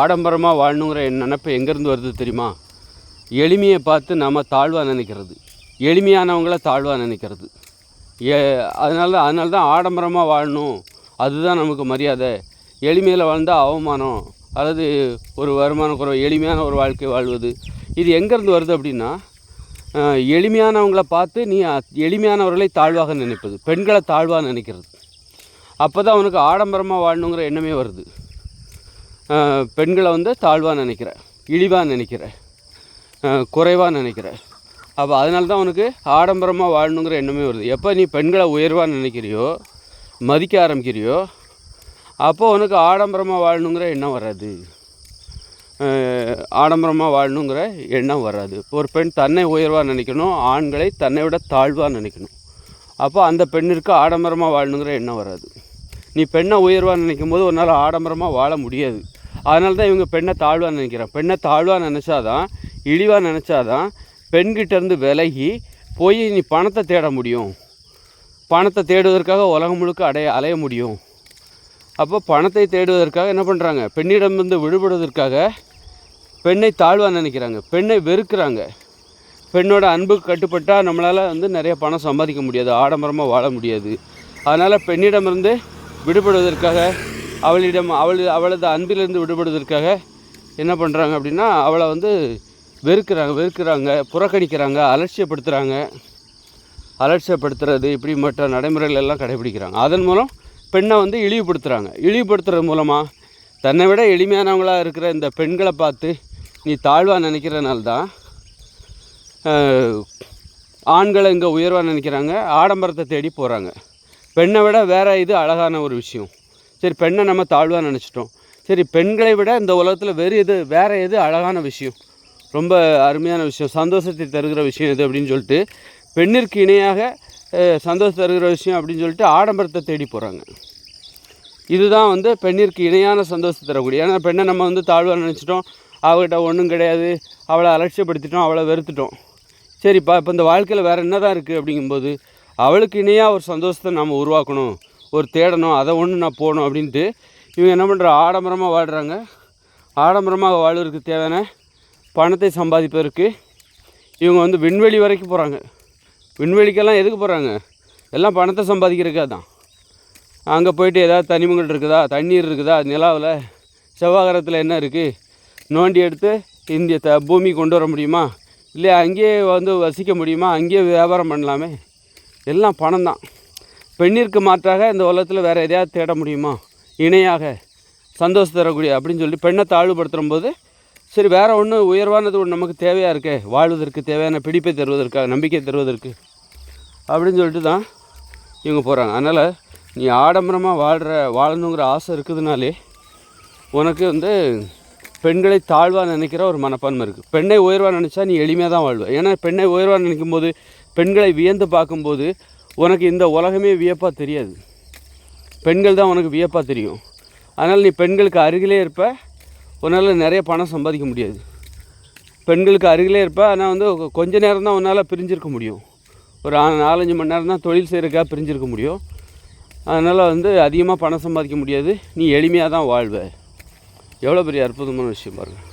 ஆடம்பரமாக வாழணுங்கிற என் நினப்பு எங்கேருந்து வருது தெரியுமா? எளிமையை பார்த்து நாம் தாழ்வாக நினைக்கிறது. எளிமையானவங்கள தாழ்வாக நினைக்கிறது. ஏ அதனால அதனால தான் ஆடம்பரமாக வாழணும். அதுதான் நமக்கு மரியாதை. எளிமையில் வாழ்ந்தால் அவமானம். அல்லது ஒரு வருமான குறைவு எளிமையான ஒரு வாழ்க்கை வாழ்வது. இது எங்கேருந்து வருது அப்படின்னா எளிமையானவங்களை பார்த்து நீ எளிமையானவர்களை தாழ்வாக நினைப்பது. பெண்களை தாழ்வாக நினைக்கிறது. அப்போ தான் அவனுக்கு ஆடம்பரமாக வாழணுங்கிற எண்ணமே வருது. பெண்களை வந்து தாழ்வாக நினைக்கிறேன் இழிவாக நினைக்கிறேன் குறைவாக நினைக்கிறேன் அப்போ அதனால தான் உனக்கு ஆடம்பரமாக வாழணுங்கிற எண்ணமே வருது. எப்போ நீ பெண்களை உயர்வாக நினைக்கிறியோ மதிக்க ஆரம்பிக்கிறியோ அப்போ உனக்கு ஆடம்பரமாக வாழணுங்கிற எண்ணம் வராது. ஆடம்பரமாக வாழணுங்கிற எண்ணம் வராது. ஒரு பெண் தன்னை உயர்வாக நினைக்கணும் ஆண்களை தன்னை விட தாழ்வாக நினைக்கணும். அப்போ அந்த பெண்ணிற்கு ஆடம்பரமாக வாழணுங்கிற எண்ணம் வராது. நீ பெண்ணை உயர்வாக நினைக்கும் போது உன்னால் ஆடம்பரமாக வாழ முடியாது. அதனால தான் இவங்க பெண்ணை தாழ்வாக நினைக்கிறாங்க பெண்ணை தாழ்வாக நினச்சாதான் இழிவாக நினச்சாதான் பெண்கிட்டேருந்து விலகி போய் நீ பணத்தை தேட முடியும். பணத்தை தேடுவதற்காக உலகம் முழுக்க அடைய அலைய முடியும். அப்போ பணத்தை தேடுவதற்காக என்ன பண்ணுறாங்க பெண்ணிடமிருந்து விடுபடுவதற்காக பெண்ணை தாழ்வாக நினைக்கிறாங்க. பெண்ணை வெறுக்கிறாங்க. பெண்ணோட அன்புக்கு கட்டுப்பட்டால் நம்மளால் வந்து நிறைய பணம் சம்பாதிக்க முடியாது. ஆடம்பரமாக வாழ முடியாது. அதனால் பெண்ணிடமிருந்து விடுபடுவதற்காக அவளிடம் அவள் அவளது அன்பிலிருந்து விடுபடுவதற்காக என்ன பண்ணுறாங்க அப்படின்னா அவளை வந்து வெறுக்கிறாங்க வெறுக்கிறாங்க புறக்கணிக்கிறாங்க அலட்சியப்படுத்துகிறாங்க அலட்சியப்படுத்துறது இப்படி மற்ற நடைமுறைகள் எல்லாம் கடைபிடிக்கிறாங்க. அதன் மூலம் பெண்ணை வந்து இழிவுபடுத்துகிறாங்க இழிவுபடுத்துறது மூலமாக தன்னை விட எளிமையானவங்களாக இருக்கிற இந்த பெண்களை பார்த்து நீ தாழ்வாக நினைக்கிறனால தான் ஆண்களை இங்கே உயர்வாக நினைக்கிறாங்க ஆடம்பரத்தை தேடி போகிறாங்க பெண்ணை விட வேறு இது அழகான ஒரு விஷயம். சரி பெண்ணை நம்ம தாழ்வாக நினச்சிட்டோம். சரி பெண்களை விட இந்த உலகத்தில் வேறு எது வேறு எது அழகான விஷயம்? ரொம்ப அருமையான விஷயம். சந்தோஷத்தை தருகிற விஷயம் எது அப்படின்னு சொல்லிட்டு பெண்ணிற்கு இணையாக அஹ், சந்தோஷம் தருகிற விஷயம் அப்படின்னு சொல்லிட்டு ஆடம்பரத்தை தேடி போகிறாங்க இதுதான் வந்து பெண்ணிற்கு இணையான சந்தோஷத்தை தரக்கூடிய. ஏன்னா பெண்ணை நம்ம வந்து தாழ்வாக நினச்சிட்டோம். அவகிட்ட ஒன்றும் கிடையாது. அவளை அலட்சியப்படுத்திட்டோம் அவளை வெறுத்துட்டோம். சரிப்பா இப்போ இந்த வாழ்க்கையில் வேறு என்ன தான் இருக்குது அப்படிங்கும்போது அவளுக்கு இணையாக ஒரு சந்தோஷத்தை நம்ம உருவாக்கணும். ஒரு தேடணும் அதை ஒன்று நான் போகணும் அப்படின்ட்டு இவங்க என்ன பண்ணுற ஆடம்பரமாக வாழ்கிறாங்க ஆடம்பரமாக வாழ்வதற்கு தேவையான பணத்தை சம்பாதிப்பதற்கு இவங்க வந்து விண்வெளி வரைக்கும் போகிறாங்க விண்வெளிக்கெல்லாம் எதுக்கு போகிறாங்க எல்லாம் பணத்தை சம்பாதிக்கிறதுக்காக தான். அங்கே போயிட்டு ஏதாவது தனிமங்கள் இருக்குதா? தண்ணீர் இருக்குதா? நிலாவில் செவ்வாகரத்தில் என்ன இருக்குது நோண்டி எடுத்து இந்திய த பூமி கொண்டு வர முடியுமா? இல்லை அங்கேயே வந்து வசிக்க முடியுமா? அங்கேயே வியாபாரம் பண்ணலாமே. எல்லாம் பணம் தான். பெண்ணிற்கு மாற்றாக இந்த உலகத்தில் வேறு எதையாவது தேட முடியுமா? இணையாக சந்தோஷம் தரக்கூடிய அப்படின்னு சொல்லி பெண்ணை தாழ்வுபடுத்தும் போது சரி வேறு ஒன்று உயர்வானது ஒன்று நமக்கு தேவையாக இருக்கே? வாழ்வதற்கு தேவையான பிடிப்பை தருவதற்காக நம்பிக்கை தருவதற்கு அப்படின்னு சொல்லிட்டு தான் இவங்க போகிறாங்க அதனால் நீ ஆடம்பரமாக வாழ்கிற வாழணுங்கிற ஆசை இருக்குதுனாலே உனக்கு வந்து பெண்களை தாழ்வாக நினைக்கிற ஒரு மனப்பான்மை இருக்குது பெண்ணை உயர்வாக நினச்சா நீ எளிமையாக தான் வாழ்வ. ஏன்னா பெண்ணை உயர்வாக நினைக்கும் போது பெண்களை வியந்து பார்க்கும்போது உனக்கு இந்த உலகமே வியப்பாக தெரியாது. பெண்கள் தான் உனக்கு வியப்பாக தெரியும். அதனால் நீ பெண்களுக்கு அருகிலே இருப்ப உன்னால் நிறைய பணம் சம்பாதிக்க முடியாது. பெண்களுக்கு அருகிலே இருப்ப ஆனால் வந்து கொஞ்ச நேரம் தான் உன்னால் பிரிஞ்சிருக்க முடியும். ஒரு நாலஞ்சு மணி நேரம் தான் தொழில் செய்கிறக்காக பிரிஞ்சிருக்க முடியும். அதனால் வந்து அதிகமாக பணம் சம்பாதிக்க முடியாது. நீ எளிமையாக தான் வாழ்வ. எவ்வளோ பெரிய அற்புதமான விஷயம் பாருங்கள்